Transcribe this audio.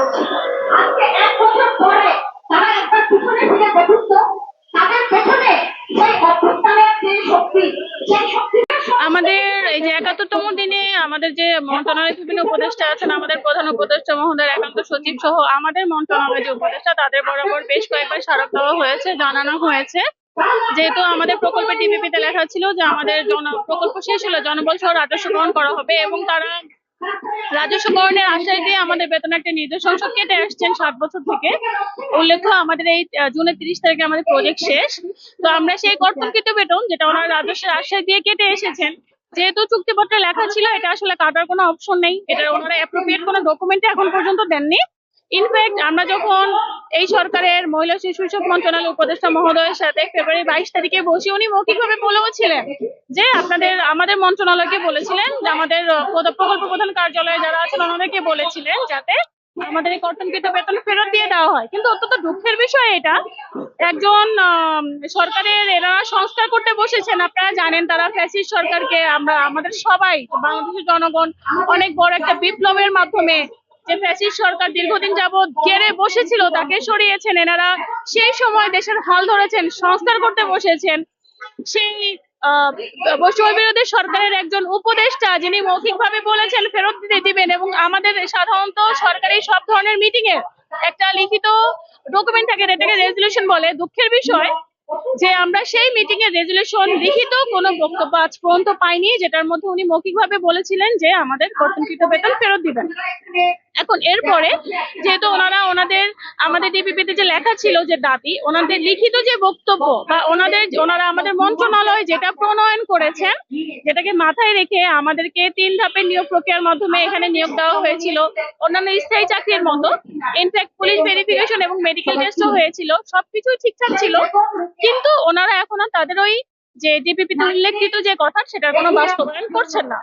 করছে আজকে এক বছর পরে তারা একবার পিছনে ফিরে দেখুন তো তাদের পেছনে সেই অভ্যুত্থানের যে শক্তি সেই শক্তিটা আমাদের এই যে একাত্তরতম দিনে আমাদের যে মন্ত্রণালয়ের বিভিন্ন উপদেষ্টা আছেন আমাদের প্রধান উপদেষ্টা মহোদয় একান্ত সচিব সহ আমাদের মন্ত্রণালয়ের যে উপদেষ্টা তাদের বরাবর বেশ কয়েকবার স্মারক দেওয়া হয়েছে জানানো হয়েছে। যেহেতু আমাদের প্রকল্পে টিভিপিতে লেখা ছিল যে আমাদের জন প্রকল্প শেষ হলে জনবল সহ রাজস্ব গ্রহণ করা হবে এবং তারা রাজস্ব গ্রহণের আশ্বাস দিয়ে আমাদের বেতন একটা নির্দেশ অংশ কেটে আসছেন সাত বছর থেকে। উল্লেখ্য, আমাদের এই জুনের তিরিশ তারিখে আমাদের প্রজেক্ট শেষ। তো আমরা সেই কর্তনকৃত বেতন যেটা ওনারা রাজস্বের আশ্রয় দিয়ে কেটে এসেছেন, যেহেতু চুক্তিপত্রে লেখা ছিল, এটা আসলে কাটার কোনো অপশন নেই। এটা ওনারা অ্যাপ্রোপ্রিয়েট কোনো ডকুমেন্ট এখন পর্যন্ত দেননি। ইনফ্যাক্ট আমরা যখন এই সরকারের মহিলা শিশু বিষয়ক মন্ত্রণালয় উপদেষ্টা মহোদয়ের সাথে ফেব্রুয়ারি বাইশ তারিখে বসে উনি মৌখিকভাবে বলেও ছিলেন যে আপনাদের, আমাদের মন্ত্রণালয়কে বলেছিলেন যে আমাদের প্রকল্প প্রধান কার্যালয়ে যারা আছেন ওনাদেরকে বলেছিলেন যাতে আমাদের এই কর্তনকৃত বেতন ফেরত দিয়ে দেওয়া হয়। কিন্তু অত্যন্ত দুঃখের বিষয় এটা। একজন সরকারের এরা সংস্কার করতে বসেছেন, আপনারা জানেন তারা ফ্যাসিস্ট সরকারকে, আমরা, আমাদের সবাই, বাংলাদেশের জনগণ অনেক বড় একটা বিপ্লবের মাধ্যমে যে ফ্যাসিস্ট সরকার দীর্ঘদিন যাবৎ ঘেরে বসেছিল, তাকে সরিয়েছেন এনারা। সেই সময় দেশের হাল ধরেছেন, সংস্কার করতে বসেছেন। সেই বৈষম্য বিরোধী সরকারের একজন উপদেষ্টা, যিনি মৌখিকভাবে বলেছেন ফেরত দিতে দিবেন এবং আমাদের সাধারণত সরকারি সব ধরনের মিটিং এ একটা লিখিত ডকুমেন্ট থাকে এটাকে রেজলিউশন বলে। দুঃখের বিষয় যে আমরা সেই মিটিং এর রেজলিউশন লিখিত কোনো বক্তব্য আজ পর্যন্ত পাইনি, যেটার মধ্যে উনি মৌখিকভাবে বলেছিলেন যে আমাদের কর্তনকৃত বেতন ফেরত দিবেন। এখন এরপরে যেহেতু ওনারা ওনাদের আমাদের ডিপিপিতে যে লেখা ছিল যে দাবি ওনাদের লিখিত যে বক্তব্য বা ওনাদের ওনারা আমাদের মন্ত্রণালয় যেটা প্রণয়ন করেছেন যেটাকে মাথায় রেখে আমাদেরকে তিন ধাপের নিয়োগ প্রক্রিয়ার মাধ্যমে এখানে নিয়োগ দেওয়া হয়েছিল। অন্যান্য স্থায়ী চাকরির মতো ইনফ্যাক্ট পুলিশ ভেরিফিকেশন এবং মেডিকেল টেস্টও হয়েছিল সবকিছু ঠিকঠাক ছিল। কিন্তু ওনারা এখন তাদের ওই যে ডিপিপিতে উল্লেখিত যে কথা সেটার কোনো বাস্তবায়ন করছেন না।